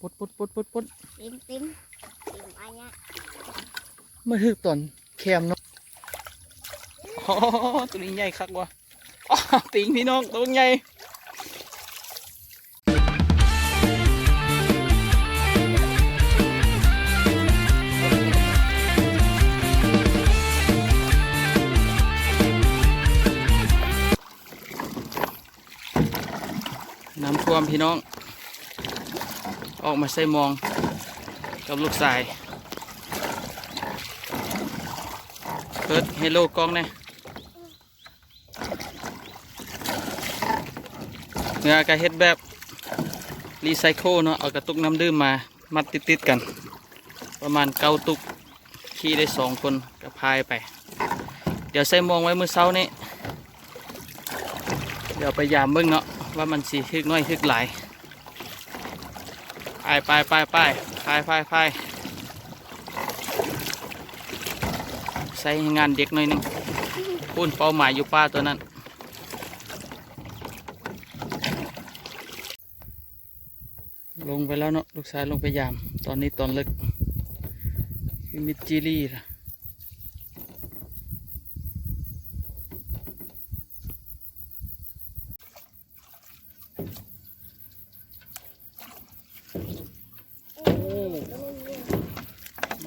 ปดปดปดปดปดติมติมติมอันเนี้ยเมื่อฮึกตอนแคมเนาะอ๋อตัวนี้ใหญ่คักว่ะอ๋อติงพี่น้องตัวใหญ่น้ำท่วมพี่น้อง ออกมาใส่มองกับลูกสายเปิดเฮลโลกล้องเนี่ยเนื้อกระเฮ็ดแบบรีไซเคิลเนาะเอากระตุกน้ำดื่มมามัดติดๆกัน ประมาณเก้าตุกขี่ได้สองคนก็พายไป เดี๋ยวใส่มองไว้มือเช้านี้เดี๋ยวไปยามเบิ่งเนาะว่ามันสีทึกน้อยทึกหลาย ไปไปไปไปไปไปไปใส่งานเด็กหน่อยหนึงพุ่นเป้าหมายอยู่ป้าตัวนั้นลงไปแล้วเนาะลูกชายลงไปยาม ตอนนี้ตอนเลิกมิดจิลี่ล่ะ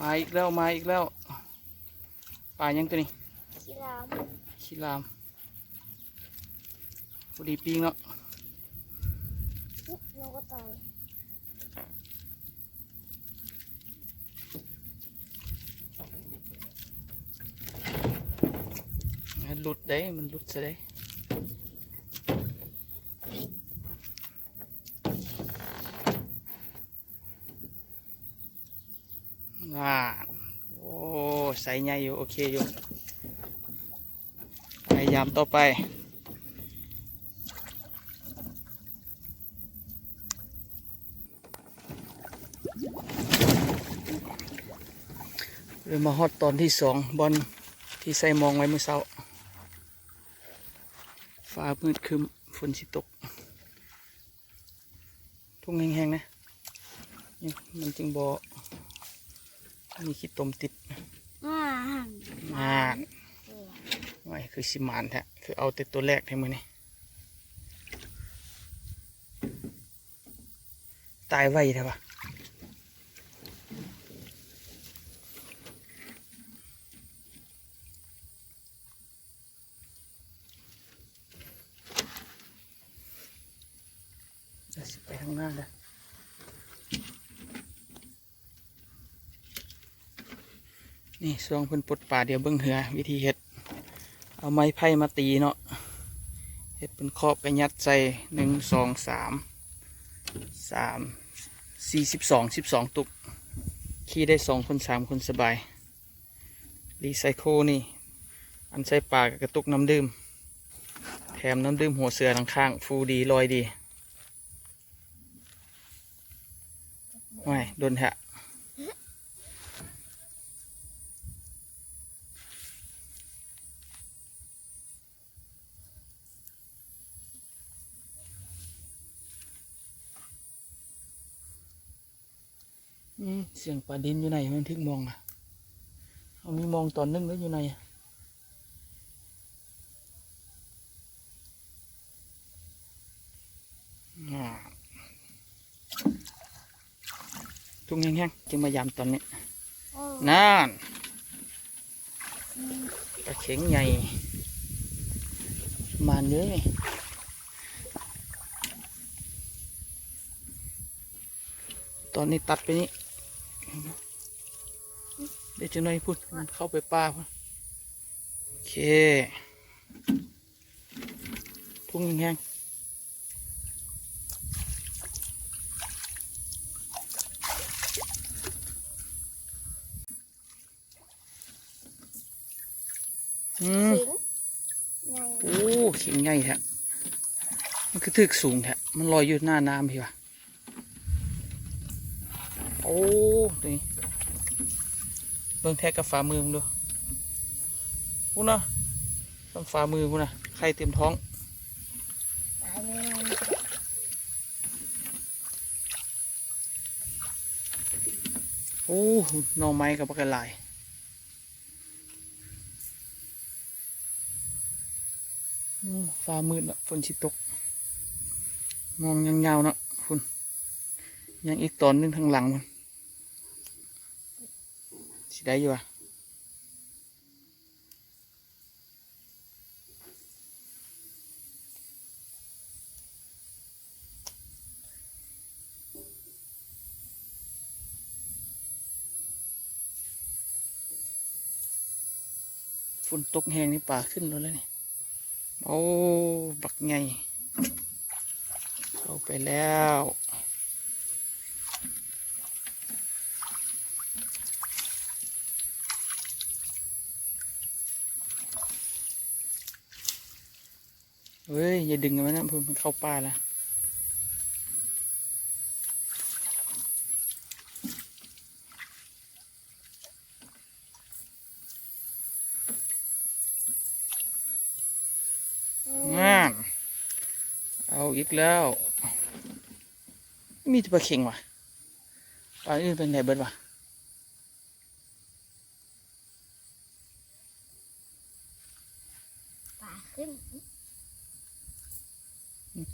มาอีกแล้วมาอีกแล้วป่ายังตัวนี้ชิลามขี้ลามพอดีปิ้งเนาะนกกระต่ายมันหลุดได้มันหลุดซะได้อ่าโอ้ใส่ใหญ่อยู่ โอเคอยู่พยายามต่อไปเลยมาฮอตตอนที่สองบอลที่ใส่มองไว้เมื่อเช้า ฟ้ามืดครึมฝนสิตก ทุ่งแห้งๆนะนี่มันจึงบอมีขี้ตมติดาอ่าไว้คือสิมานแท้คือเอาแต่ตัวแรกให้มือนี่ตายไวแท้ปะเดี๋ยวสิไปข้างหน้าแล้ว นี่ซองเพิ่นปลดป่าเดี๋ยวเบิ่งเหือ วิธีเฮ็ด เอาไม้ไผ่มาตีเนาะเฮ็ดเป็นครอบไปยัดใส่หนึ่งสองสามสามสี่สิบสองสิบสองตุก ขี่ได้สองคนสามคนสบาย รีไซเคิลนี่ อันใส่ปลากกระตุกน้ำดื่ม แถมน้ำดื่มหัวเสือทั้งข้าง ฟูดีลอยดีไม่โดนแหะ เสียงปลาดินอยู่ไหนมันถึงมองอะเอามีมองตอนนึงแล้วอยู่ไหนอะอ่าทุ่งแห้งๆจึงมายามตอนนี้โอ้นั่นปลาเข็งใหญ่มานเยอะนี่ตอนนี้ตัดไปนี่ เดี๋ยวจะหน่อยพูดมันเข้าไปป่าพุ่นโอเคทุ่งแห้งๆอืมสิงไงโอ้ขิงใหญ่แท้มันคือถึกสูงแท้มันลอยอยู่หน้าน้ำพี่วะ โอ้ตัวนี้เบิ่งแท็กกับฝ่ามือมึงดูพูนะต้องฝ่ามือพูนะไข่เต็มท้องตายเลยอ้หน่อไม้กับปลากระไหลฟ้ามืดละฝนชิตก มองยังยาวๆเนาะคุณยังอีกตอนนึงทางหลังมัน สิได้อยู่อะฝนตกแห้งนี่ป่าขึ้นแล้วเลยนี่โอ้ บักไงเข้าไปแล้ว เฮ้ย อย่าดึงกันไว้นะพุ่มันเข้าป่าล้วงานเอาอีกแล้ว มีต่ปลาเข็งวะปลาอื่นเป็นไหนเบิดวะ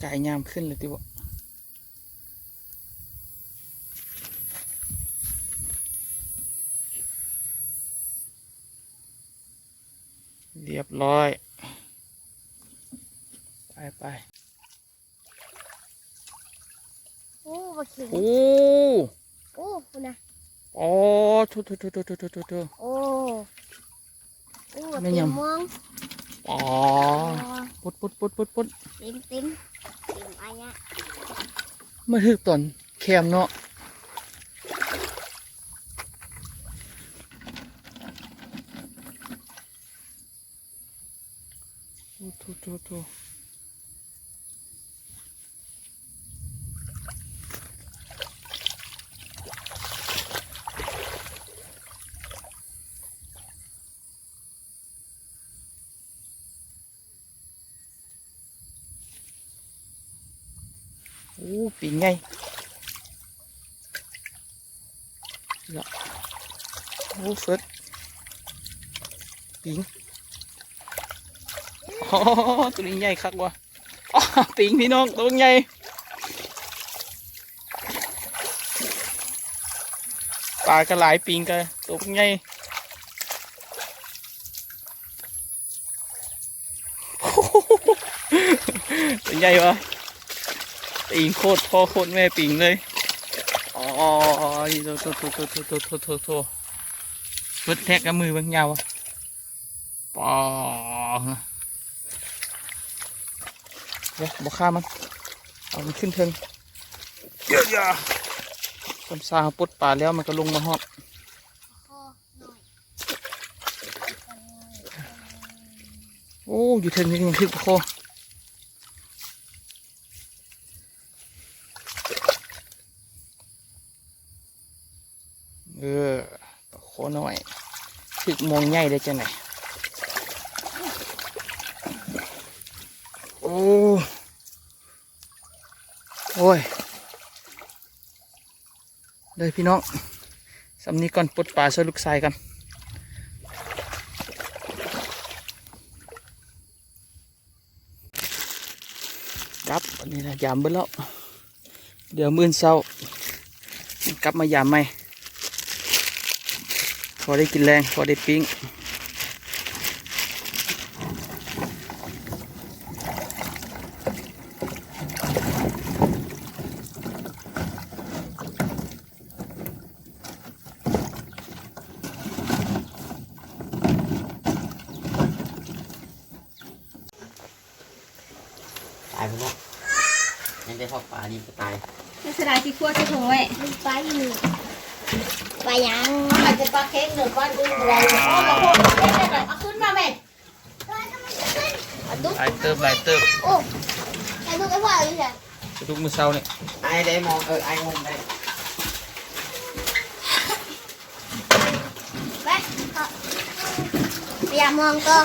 กายงามขึ้นเลยที่บอเรียบร้อย ไปไปโอ้บะเข็งโอ้โอ้คุณนะโอ้ทุทุทุทุทุทุทุโอ้โอ้บะเข็งม่วงอ๋อปุดปุดปุดปุดปุดเต็มเต็ม อันเนี้ยมาถึกตอนแคมเนาะทุทุทุทุโอ้ ปีงไงละโอ้เฟิดปิงอ๋อตัวนี้ใหญ่คักวะอ๋อปิงพี่น้องตัวใหญ่ปลากระหลายปิงกันตัวใหญ่ตัวใหญ่วะ ปิงโคตรพ่อโคตรแม่ปิงเลยอ๋อโทโทโทโทโทโทโทโทโทฟึดแทกกับมือบางยาวอะปอเดี๋ยวบอกข้ามัน เอามันขึ้นเทิงเยอะยะคำซาปลดป่าแล้วมันก็ลงมาฮอดพ่อหน่อยโอ้ อยู่เทิงนี่ยังคึกโค เออโคหน่อยถึกมองใหญ่ได้จังไหนโอ้โอ้ยเลยพี่น้องสำนี้ก่อนปลดปลาช่วยลูกชายกันครับอันนี้นะยามเบิ้แล้วเดี๋ยวมื่นเศร้ากลับมายามใหม่ อได้กินแรง พอได้ปิ้งตายไปแล้วยังได้พอปลานี่ก็ตายไม่เสียดายที่คั่วจะถงไว้มีปลาอยู่ ปลายังอาจจะปลาเค็งหนึ่งก้อนอื่นอะไรโอ้โหเค็งเลยเอาขึ้นมาไหมปลาดุกหลายเติบหลายเติบโอ้ไอ้ดุกไอ้พ่อเลยจ้ะกระดูกมือเศร้าเนี่ยไอ้ได้มองเออไอ้งงได้ไปเขาพยายามมองก็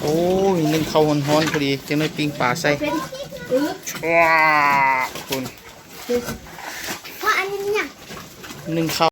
โอ้ยนึ่งข้าวฮ้อนๆพอดีจังเลยปิ้งปลาใส่เป็นเออว้าคุณเพราะอันนี้เนี่ยนึ่งข้าว